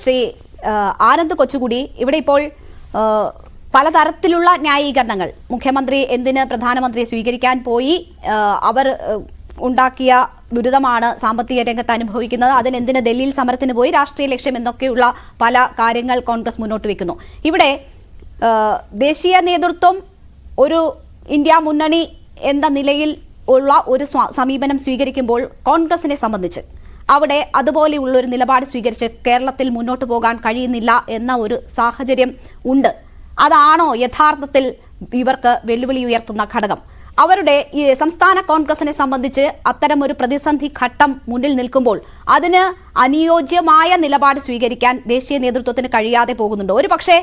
ശ്രീ ആനന്ദ് കൊച്ചുകുടി ഇവിടെ ഇപ്പോൾ പലതരത്തിലുള്ള ന്യായീകരണങ്ങൾ. മുഖ്യമന്ത്രി എന്തിന് പ്രധാനമന്ത്രിയെ സ്വീകരിക്കാൻ പോയി? അവർ ഉണ്ടാക്കിയ ദുരിതമാണ് സാമ്പത്തിക രംഗത്ത് അനുഭവിക്കുന്നത്. അതിനെന്തിന് ഡൽഹിയിൽ സമരത്തിന് പോയി? രാഷ്ട്രീയ ലക്ഷ്യം എന്നൊക്കെയുള്ള പല കാര്യങ്ങൾ കോൺഗ്രസ് മുന്നോട്ട് വെക്കുന്നു. ഇവിടെ ദേശീയ നേതൃത്വം ഒരു ഇന്ത്യ മുന്നണി എന്ന നിലയിൽ ഉള്ള ഒരു സമീപനം സ്വീകരിക്കുമ്പോൾ കോൺഗ്രസിനെ സംബന്ധിച്ച് അവിടെ അതുപോലെയുള്ള ഒരു നിലപാട് സ്വീകരിച്ച് കേരളത്തിൽ മുന്നോട്ട് പോകാൻ കഴിയുന്നില്ല എന്ന ഒരു സാഹചര്യം ഉണ്ട്. അതാണോ യഥാർത്ഥത്തിൽ ഇവർക്ക് വെല്ലുവിളി ഉയർത്തുന്ന ഘടകം? അവരുടെ ഈ സംസ്ഥാന കോൺഗ്രസിനെ സംബന്ധിച്ച് അത്തരം ഒരു പ്രതിസന്ധി ഘട്ടം മുന്നിൽ നിൽക്കുമ്പോൾ അതിന് അനുയോജ്യമായ നിലപാട് സ്വീകരിക്കാൻ ദേശീയ നേതൃത്വത്തിന് കഴിയാതെ പോകുന്നുണ്ട്. ഒരു പക്ഷേ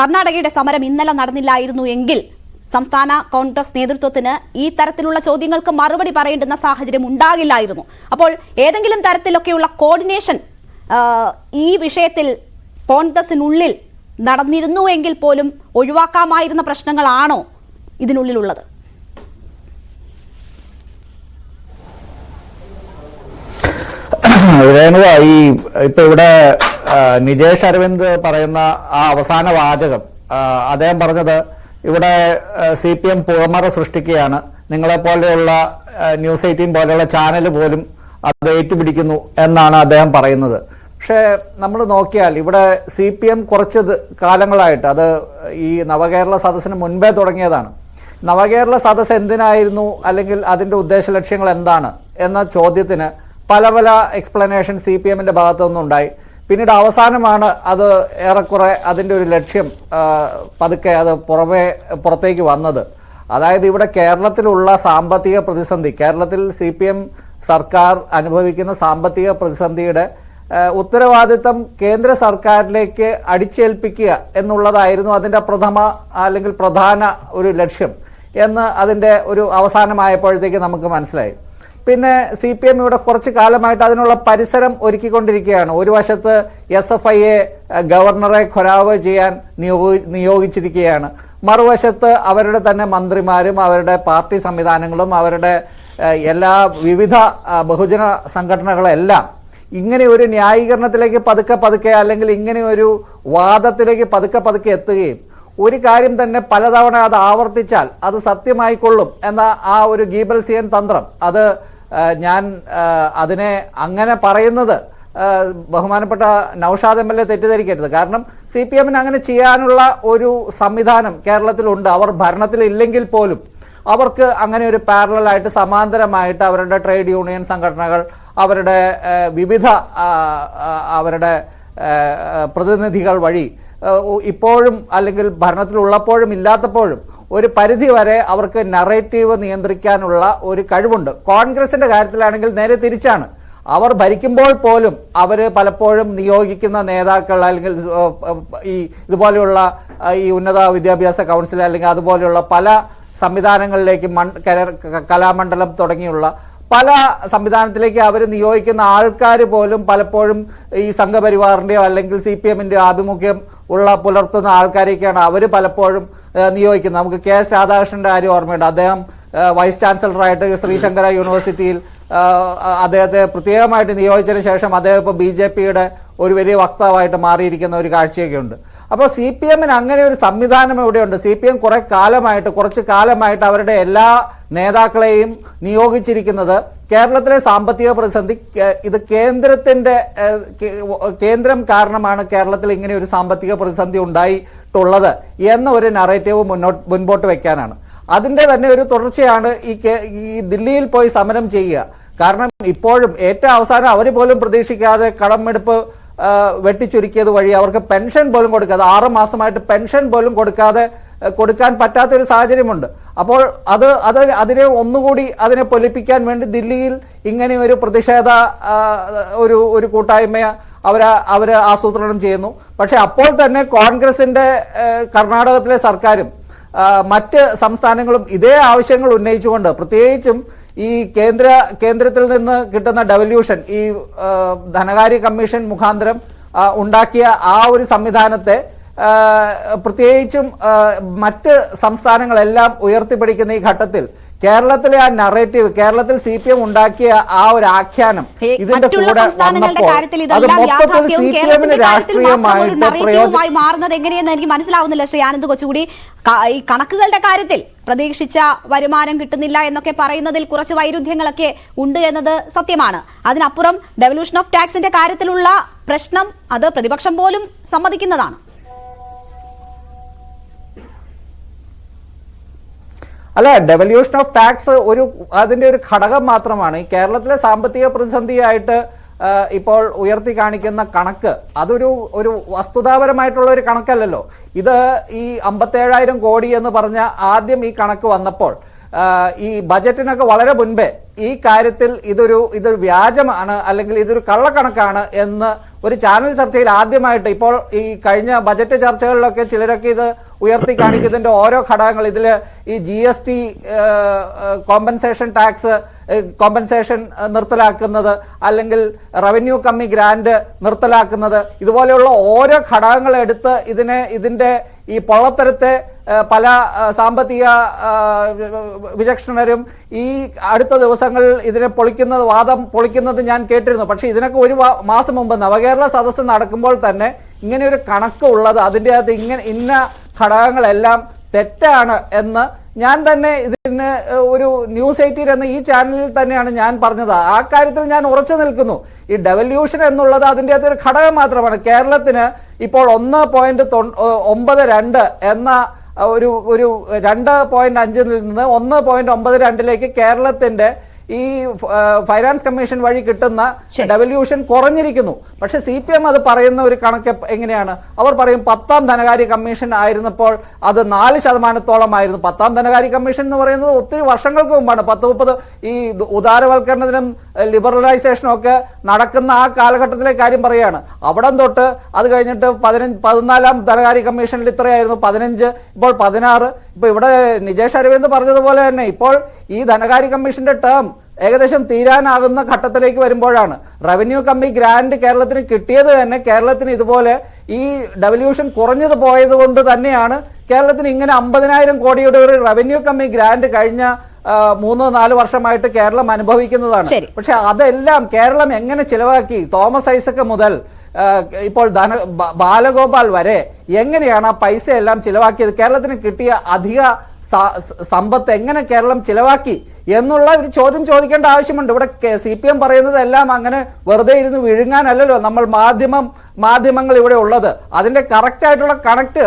കർണാടകയുടെ സമരം ഇന്നലെ നടന്നില്ലായിരുന്നു എങ്കിൽ സംസ്ഥാന കോൺഗ്രസ് നേതൃത്വത്തിന് ഈ തരത്തിലുള്ള ചോദ്യങ്ങൾക്ക് മറുപടി പറയേണ്ടുന്ന സാഹചര്യം ഉണ്ടാകില്ലായിരുന്നു. അപ്പോൾ ഏതെങ്കിലും തരത്തിലൊക്കെയുള്ള കോർഡിനേഷൻ ഈ വിഷയത്തിൽ കോൺഗ്രസിനുള്ളിൽ നടന്നിരുന്നു എങ്കിൽ പോലും ഒഴിവാക്കാമായിരുന്ന പ്രശ്നങ്ങളാണോ ഇതിനുള്ളിലുള്ളത്? ഈ ഇപ്പൊ ഇവിടെ നിജേഷ് അരവിന്ദ് പറയുന്ന ആ അവസാന വാചകം അദ്ദേഹം പറഞ്ഞത് ഇവിടെ സി പി എം പുകമറ സൃഷ്ടിക്കുകയാണ്. നിങ്ങളെ പോലെയുള്ള ന്യൂസ് എയ്റ്റീൻ പോലെയുള്ള ചാനൽ പോലും അത് ഏറ്റുപിടിക്കുന്നു എന്നാണ് അദ്ദേഹം പറയുന്നത്. പക്ഷേ നമ്മൾ നോക്കിയാൽ ഇവിടെ സി പി എം കുറച്ച് കാലങ്ങളായിട്ട് അത് ഈ നവകേരള സദസ്സിന് മുൻപേ തുടങ്ങിയതാണ്. നവകേരള സദസ്സ് എന്തിനായിരുന്നു? അല്ലെങ്കിൽ അതിന്റെ ഉദ്ദേശ ലക്ഷ്യങ്ങൾ എന്താണ്? എന്ന ചോദ്യത്തിന് പല പല എക്സ്പ്ലനേഷൻ സി പി എമ്മിന്റെ ഭാഗത്തു നിന്നുണ്ടായി പിന്നീട് അവസാനമാണ് അത് ഏറെക്കുറെ അതിന്റെ ഒരു ലക്ഷ്യം പതുക്കെ അത് പുറമേ പുറത്തേക്ക് വന്നത്. അതായത് ഇവിടെ കേരളത്തിലുള്ള സാമ്പത്തിക പ്രതിസന്ധി കേരളത്തിൽ സി പി എം സർക്കാർ അനുഭവിക്കുന്ന സാമ്പത്തിക പ്രതിസന്ധിയുടെ ഉത്തരവാദിത്തം കേന്ദ്ര സർക്കാരിലേക്ക് അടിച്ചേൽപ്പിക്കുക എന്നുള്ളതായിരുന്നു അതിന്റെ പ്രഥമ അല്ലെങ്കിൽ പ്രധാന ഒരു ലക്ഷ്യം എന്ന് അതിന്റെ ഒരു അവസാനമായപ്പോഴത്തേക്ക് നമുക്ക് മനസ്സിലായി. പിന്നെ സി പി എം ഇവിടെ കുറച്ച് കാലമായിട്ട് അതിനുള്ള പരിസരം ഒരുക്കിക്കൊണ്ടിരിക്കുകയാണ്. ഒരു വശത്ത് എസ് എഫ് ഐയെ ഗവർണറെ ഖൊരാവ് ചെയ്യാൻ നിയോഗി നിയോഗിച്ചിരിക്കുകയാണ്. മറുവശത്ത് അവരുടെ തന്നെ മന്ത്രിമാരും അവരുടെ പാർട്ടി സംവിധാനങ്ങളും അവരുടെ എല്ലാ വിവിധ ബഹുജന സംഘടനകളെല്ലാം ഇങ്ങനെ ഒരു ന്യായീകരണത്തിലേക്ക് പതുക്കെ പതുക്കെ അല്ലെങ്കിൽ ഇങ്ങനെ ഒരു വാദത്തിലേക്ക് പതുക്കെ പതുക്കെ എത്തുകയും ഒരു കാര്യം തന്നെ പലതവണ അത് ആവർത്തിച്ചാൽ അത് സത്യമായിക്കൊള്ളും എന്ന ആ ഒരു ഗീബൽസിയൻ തന്ത്രം അത് ഞാൻ അതിനെ അങ്ങനെ പറയുന്നത് ബഹുമാനപ്പെട്ട നൌഷാദ് എം എൽ എ തെറ്റിദ്ധരിക്കരുത്. കാരണം സി പി എമ്മിന് അങ്ങനെ ചെയ്യാനുള്ള ഒരു സംവിധാനം കേരളത്തിലുണ്ട്. അവർ ഭരണത്തിലില്ലെങ്കിൽ പോലും അവർക്ക് അങ്ങനെ ഒരു പാരലായിട്ട് സമാന്തരമായിട്ട് അവരുടെ ട്രേഡ് യൂണിയൻ സംഘടനകൾ അവരുടെ വിവിധ അവരുടെ പ്രതിനിധികൾ വഴി ഇപ്പോഴും അല്ലെങ്കിൽ ഭരണത്തിലുള്ളപ്പോഴും ഇല്ലാത്തപ്പോഴും ഒരു പരിധി വരെ അവർക്ക് നറേറ്റീവ് നിയന്ത്രിക്കാനുള്ള ഒരു കഴിവുണ്ട്. കോൺഗ്രസിന്റെ കാര്യത്തിലാണെങ്കിൽ നേരെ തിരിച്ചാണ്. അവർ ഭരിക്കുമ്പോൾ പോലും അവർ പലപ്പോഴും നിയോഗിക്കുന്ന നേതാക്കൾ അല്ലെങ്കിൽ ഈ ഇതുപോലെയുള്ള ഈ ഉന്നത വിദ്യാഭ്യാസ കൗൺസിൽ അല്ലെങ്കിൽ അതുപോലെയുള്ള പല സംവിധാനങ്ങളിലേക്ക് മൺ കലാമണ്ഡലം തുടങ്ങിയുള്ള പല സംവിധാനത്തിലേക്ക് അവർ നിയോഗിക്കുന്ന ആൾക്കാർ പോലും പലപ്പോഴും ഈ സംഘപരിവാറിന്റെയോ അല്ലെങ്കിൽ സി പി എമ്മിന്റെയോ ആഭിമുഖ്യം ഉള്ള പുലർത്തുന്ന ആൾക്കാരെയൊക്കെയാണ് അവർ പലപ്പോഴും നിയോഗിക്കുന്നത്. നമുക്ക് കെ എസ് രാധാകൃഷ്ണന്റെ കാര്യം ഓർമ്മയുണ്ട്. അദ്ദേഹം വൈസ് ചാൻസലറായിട്ട് ശ്രീശങ്കര യൂണിവേഴ്സിറ്റിയിൽ അദ്ദേഹത്തെ പ്രത്യേകമായിട്ട് നിയോഗിച്ചതിന് ശേഷം അദ്ദേഹം ഇപ്പോൾ ബി ജെ പിയുടെ ഒരു വലിയ വക്താവായിട്ട് മാറിയിരിക്കുന്ന ഒരു കാഴ്ചയൊക്കെ ഉണ്ട് അപ്പോൾ സി പി എമ്മിന് അങ്ങനെ ഒരു സംവിധാനം ഇവിടെയുണ്ട്. സി പി എം കുറെ കാലമായിട്ട് കുറച്ച് കാലമായിട്ട് അവരുടെ എല്ലാ നേതാക്കളെയും നിയോഗിച്ചിരിക്കുന്നത് കേരളത്തിലെ സാമ്പത്തിക പ്രതിസന്ധി ഇത് കേന്ദ്രത്തിന്റെ കേന്ദ്രം കാരണമാണ് കേരളത്തിൽ ഇങ്ങനെ ഒരു സാമ്പത്തിക പ്രതിസന്ധി ഉണ്ടായിട്ടുള്ളത് എന്ന ഒരു നറേറ്റീവ് മുന്നോട്ട് മുൻപോട്ട് വെക്കാനാണ്. അതിന്റെ തന്നെ ഒരു തുടർച്ചയാണ് ഈ ദില്ലിയിൽ പോയി സമരം ചെയ്യുക. കാരണം ഇപ്പോഴും ഏറ്റവും അവസാനം അവർ പോലും പ്രതീക്ഷിക്കാതെ കടമെടുപ്പ് വെട്ടിച്ചുരുക്കിയത് വഴി അവർക്ക് പെൻഷൻ പോലും കൊടുക്കാതെ ആറ് മാസമായിട്ട് പെൻഷൻ പോലും കൊടുക്കാതെ കൊടുക്കാൻ പറ്റാത്തൊരു സാഹചര്യമുണ്ട്. അപ്പോൾ അത് അത് അതിനെ ഒന്നുകൂടി അതിനെ പൊലിപ്പിക്കാൻ വേണ്ടി ദില്ലിയിൽ ഇങ്ങനെ ഒരു പ്രതിഷേധ ഒരു ഒരു കൂട്ടായ്മ അവർ അവർ ആസൂത്രണം ചെയ്യുന്നു. പക്ഷേ അപ്പോൾ തന്നെ കോൺഗ്രസിന്റെ ആ, കർണാടകത്തിലെ സർക്കാരും മറ്റ് സംസ്ഥാനങ്ങളും ഇതേ ആവശ്യങ്ങൾ ഉന്നയിച്ചുകൊണ്ട് പ്രത്യേകിച്ചും ഈ കേന്ദ്ര കേന്ദ്രത്തിൽ നിന്ന് കിട്ടുന്ന ഡെവല്യൂഷൻ ഈ ധനകാര്യ കമ്മീഷൻ മുഖാന്തരം ഉണ്ടാക്കിയ ആ ഒരു സംവിധാനത്തെ പ്രത്യേകിച്ചും മറ്റ് സംസ്ഥാനങ്ങളെല്ലാം ഉയർത്തിപ്പിടിക്കുന്ന ഈ ഘട്ടത്തിൽ കേരളത്തിലെ ആ നറേറ്റീവ് കേരളത്തിൽ സി പി എം ഉണ്ടാക്കിയ ആ ഒരു ആഖ്യാനം ഇതിന്റെ കൂടെ വന്നപ്പോൾ അത് മൊത്തത്തിൽ സി പി എമ്മിന് രാഷ്ട്രീയമായിട്ട് പ്രയോജനം മാറുന്നത് എങ്ങനെയെന്ന് എനിക്ക് മനസ്സിലാവുന്നില്ല ശ്രീ ആനന്ദ് കൊച്ചുകൂടി. ഈ കണക്കുകളുടെ കാര്യത്തിൽ പ്രതീക്ഷിച്ച വരുമാനം കിട്ടുന്നില്ല എന്നൊക്കെ പറയുന്നതിൽ കുറച്ച് വൈരുദ്ധ്യങ്ങളൊക്കെ ഉണ്ട് എന്നത് സത്യമാണ്. അതിനപ്പുറം ഡെവല്യൂഷൻ ഓഫ് ടാക്സിന്റെ കാര്യത്തിലുള്ള പ്രശ്നം അത് പ്രതിപക്ഷം പോലും സമ്മതിക്കുന്നതാണ്. അല്ല ഡെവല്യൂഷൻ ഓഫ് ടാക്സ് ഒരു അതിന്റെ ഒരു ഘടകം മാത്രമാണ്. ഈ കേരളത്തിലെ സാമ്പത്തിക പ്രതിസന്ധിയായിട്ട് ഇപ്പോൾ ഉയർത്തി കാണിക്കുന്ന കണക്ക് അതൊരു ഒരു വസ്തുതാപരമായിട്ടുള്ള ഒരു കണക്കല്ലല്ലോ. ഇത് ഈ അമ്പത്തേഴായിരം കോടി എന്ന് പറഞ്ഞ ആദ്യം ഈ കണക്ക് വന്നപ്പോൾ ഈ ബജറ്റിനൊക്കെ വളരെ മുൻപേ ഈ കാര്യത്തിൽ ഇതൊരു ഇതൊരു വ്യാജമാണ് അല്ലെങ്കിൽ ഇതൊരു കള്ളക്കണക്കാണ് എന്ന് ഒരു ചാനൽ ചർച്ചയിൽ ആദ്യമായിട്ട് ഇപ്പോൾ ഈ കഴിഞ്ഞ ബജറ്റ് ചർച്ചകളിലൊക്കെ ചിലരൊക്കെ ഇത് ഉയർത്തി കാണിക്കുന്നതിന്റെ ഓരോ ഘടകങ്ങൾ ഇതിൽ ഈ G S T compensation tax compensation നിർത്തലാക്കുന്നത് അല്ലെങ്കിൽ റവന്യൂ കമ്മി ഗ്രാന്റ് നിർത്തലാക്കുന്നത് ഇതുപോലെയുള്ള ഓരോ ഘടകങ്ങൾ എടുത്ത് ഇതിനെ ഇതിന്റെ ഈ പൊള്ളത്തരത്തെ പല സാമ്പത്തിക വിചക്ഷണരും ഈ അടുത്ത ദിവസങ്ങളിൽ ഇതിനെ പൊളിക്കുന്നത് വാദം പൊളിക്കുന്നത് ഞാൻ കേട്ടിരുന്നു. പക്ഷെ ഇതിനൊക്കെ ഒരു മാസം മുമ്പ് നവകേരള സദസ്സ് നടക്കുമ്പോൾ തന്നെ ഇങ്ങനെ ഒരു കണക്ക് ഉള്ളത് അതിന്റെ അകത്ത് ഇങ്ങനെ ഇന്ന ഘടകങ്ങളെല്ലാം തെറ്റാണ് എന്ന് ഞാൻ തന്നെ ഇതിന് ഒരു ന്യൂസ് എയ്റ്റീൻ എന്ന ഈ ചാനലിൽ തന്നെയാണ് ഞാൻ പറഞ്ഞത്. ആ കാര്യത്തിൽ ഞാൻ ഉറച്ചു നിൽക്കുന്നു. ഈ ഡെവല്യൂഷൻ എന്നുള്ളത് അതിന്റെ അകത്ത് ഒരു ഘടകം മാത്രമാണ്. കേരളത്തിന് ഇപ്പോൾ ഒന്ന് പോയിന്റ് ഒമ്പത് രണ്ട് എന്ന ഒരു ഒരു രണ്ട് പോയിന്റ് അഞ്ചിൽ നിന്ന് ഒന്ന് പോയിന്റ് ഒമ്പത് രണ്ടിലേക്ക് കേരളത്തിന്റെ ഈ ഫൈനാൻസ് കമ്മീഷൻ വഴി കിട്ടുന്ന ഡെവല്യൂഷൻ കുറഞ്ഞിരിക്കുന്നു. പക്ഷെ സി പി എം അത് പറയുന്ന ഒരു കണക്ക് എങ്ങനെയാണ്? അവർ പറയും പത്താം ധനകാര്യ കമ്മീഷൻ ആയിരുന്നപ്പോൾ അത് നാല് ശതമാനത്തോളമായിരുന്നു. പത്താം ധനകാര്യ കമ്മീഷൻ എന്ന് പറയുന്നത് ഒത്തിരി വർഷങ്ങൾക്ക് മുമ്പാണ്. പത്ത് മുപ്പത് ഈ ഉദാരവൽക്കരണത്തിനും ലിബറലൈസേഷനും ഒക്കെ നടക്കുന്ന ആ കാലഘട്ടത്തിലെ കാര്യം പറയുകയാണ് അവിടം തൊട്ട് അത് കഴിഞ്ഞിട്ട് പതിനഞ്ച് പതിനാലാം ധനകാര്യ കമ്മീഷനിൽ ഇത്രയായിരുന്നു. പതിനഞ്ച് ഇപ്പോൾ പതിനാറ്. ഇപ്പൊ ഇവിടെ നിജേഷ് അരവിന്ദ് പറഞ്ഞതുപോലെ തന്നെ ഇപ്പോൾ ഈ ധനകാര്യ കമ്മീഷന്റെ ടേം ഏകദേശം തീരാനാകുന്ന ഘട്ടത്തിലേക്ക് വരുമ്പോഴാണ്. റവന്യൂ കമ്മി ഗ്രാൻഡ് കേരളത്തിന് കിട്ടിയത് തന്നെ കേരളത്തിന് ഇതുപോലെ ഈ ഡെവല്യൂഷൻ കുറഞ്ഞത് പോയത് കൊണ്ട് തന്നെയാണ് കേരളത്തിന് ഇങ്ങനെ അമ്പതിനായിരം കോടിയുടെ ഒരു റവന്യൂ കമ്മി ഗ്രാൻഡ് കഴിഞ്ഞ മൂന്നോ നാല് വർഷമായിട്ട് കേരളം അനുഭവിക്കുന്നതാണ്. പക്ഷെ അതെല്ലാം കേരളം എങ്ങനെ ചിലവാക്കി? തോമസ് ഐസക്ക് മുതൽ ഇപ്പോൾ ധന ബാലഗോപാൽ വരെ എങ്ങനെയാണ് ആ പൈസ എല്ലാം ചിലവാക്കിയത്? കേരളത്തിന് കിട്ടിയ അധിക സമ്പത്ത് എങ്ങനെ കേരളം ചിലവാക്കി? എന്നുള്ള ഒരു ചോദ്യം ചോദിക്കേണ്ട ആവശ്യമുണ്ട്. ഇവിടെ സി പി എം പറയുന്നത് എല്ലാം അങ്ങനെ വെറുതെ ഇരുന്ന് വിഴുങ്ങാനല്ലല്ലോ നമ്മൾ മാധ്യമം മാധ്യമങ്ങൾ ഇവിടെ ഉള്ളത്. അതിന്റെ കറക്റ്റ് ആയിട്ടുള്ള കണക്ട്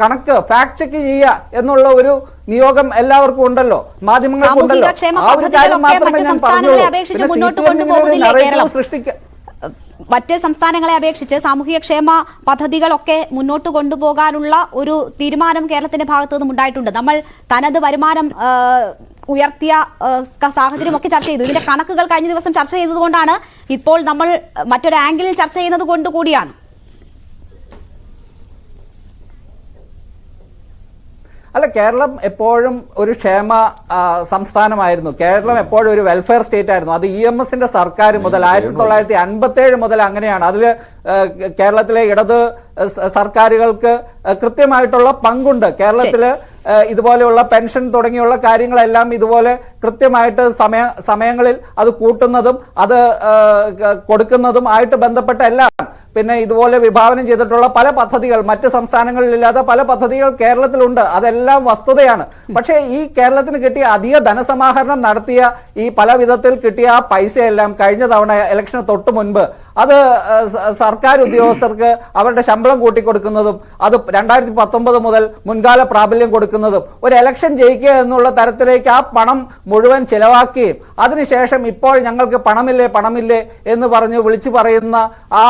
കണക്ക് ഫാക്ട് ചെക്ക് ചെയ്യുക എന്നുള്ള ഒരു നിയോഗം എല്ലാവർക്കും ഉണ്ടല്ലോ. മാധ്യമങ്ങൾക്ക് ഉണ്ടല്ലോ. സാമൂഹിക ക്ഷേമ ആ ഒരു കാര്യം മാത്രമേ ഞാൻ പറഞ്ഞുള്ളൂ. പിന്നെ സി പി ഒരു മറ്റ് സംസ്ഥാനങ്ങളെ അപേക്ഷിച്ച് സാമൂഹിക ക്ഷേമ പദ്ധതികളൊക്കെ മുന്നോട്ട് കൊണ്ടുപോകാനുള്ള ഒരു തീരുമാനം കേരളത്തിന്റെ ഭാഗത്തു നിന്നും ഉണ്ടായിട്ടുണ്ട്. നമ്മൾ തനത് വരുമാനം ഉയർത്തിയ സാഹചര്യമൊക്കെ ചർച്ച ചെയ്തു. ഇതിന്റെ കണക്കുകൾ കഴിഞ്ഞ ദിവസം ചർച്ച ചെയ്തതുകൊണ്ടാണ് ഇപ്പോൾ നമ്മൾ മറ്റൊരു ആംഗിളിൽ ചർച്ച ചെയ്യുന്നത് കൊണ്ട് കൂടിയാണ്. അല്ല കേരളം എപ്പോഴും ഒരു ക്ഷേമ സംസ്ഥാനമായിരുന്നു. കേരളം എപ്പോഴും ഒരു വെൽഫെയർ സ്റ്റേറ്റ് ആയിരുന്നു. അത് ഇ എം എസിന്റെ സർക്കാർ മുതൽ ആയിരത്തി തൊള്ളായിരത്തി അൻപത്തി ഏഴ് മുതൽ അങ്ങനെയാണ്. അതിൽ കേരളത്തിലെ ഇടത് സർക്കാരുകൾക്ക് കൃത്യമായിട്ടുള്ള പങ്കുണ്ട്. കേരളത്തിൽ ഇതുപോലെയുള്ള പെൻഷൻ തുടങ്ങിയുള്ള കാര്യങ്ങളെല്ലാം ഇതുപോലെ കൃത്യമായിട്ട് സമയ സമയങ്ങളിൽ അത് കൂട്ടുന്നതും അത് കൊടുക്കുന്നതും ആയിട്ട് ബന്ധപ്പെട്ട എല്ലാം പിന്നെ ഇതുപോലെ വിഭാവനം ചെയ്തിട്ടുള്ള പല പദ്ധതികൾ മറ്റ് സംസ്ഥാനങ്ങളിലില്ലാത്ത പല പദ്ധതികൾ കേരളത്തിലുണ്ട്. അതെല്ലാം വസ്തുതയാണ്. പക്ഷേ ഈ കേരളത്തിന് കിട്ടിയ അധിക ധനസമാഹരണം നടത്തിയ ഈ പല വിധത്തിൽ കിട്ടിയ ആ പൈസയെല്ലാം കഴിഞ്ഞ തവണ ഇലക്ഷന് തൊട്ട് മുൻപ് അത് സർക്കാർ ഉദ്യോഗസ്ഥർക്ക് അവരുടെ ശമ്പളം കൂട്ടിക്കൊടുക്കുന്നതും അത് രണ്ടായിരത്തി പത്തൊമ്പത് മുതൽ മുൻകാല പ്രാബല്യം കൊടുക്കുന്നതും ഒരു ഇലക്ഷൻ ജയിക്കുക എന്നുള്ള തരത്തിലേക്ക് ആ പണം മുഴുവൻ ചിലവാക്കുകയും അതിനുശേഷം ഇപ്പോൾ ഞങ്ങൾക്ക് പണമില്ലേ പണമില്ലേ എന്ന് പറഞ്ഞ് വിളിച്ചു പറയുന്ന ആ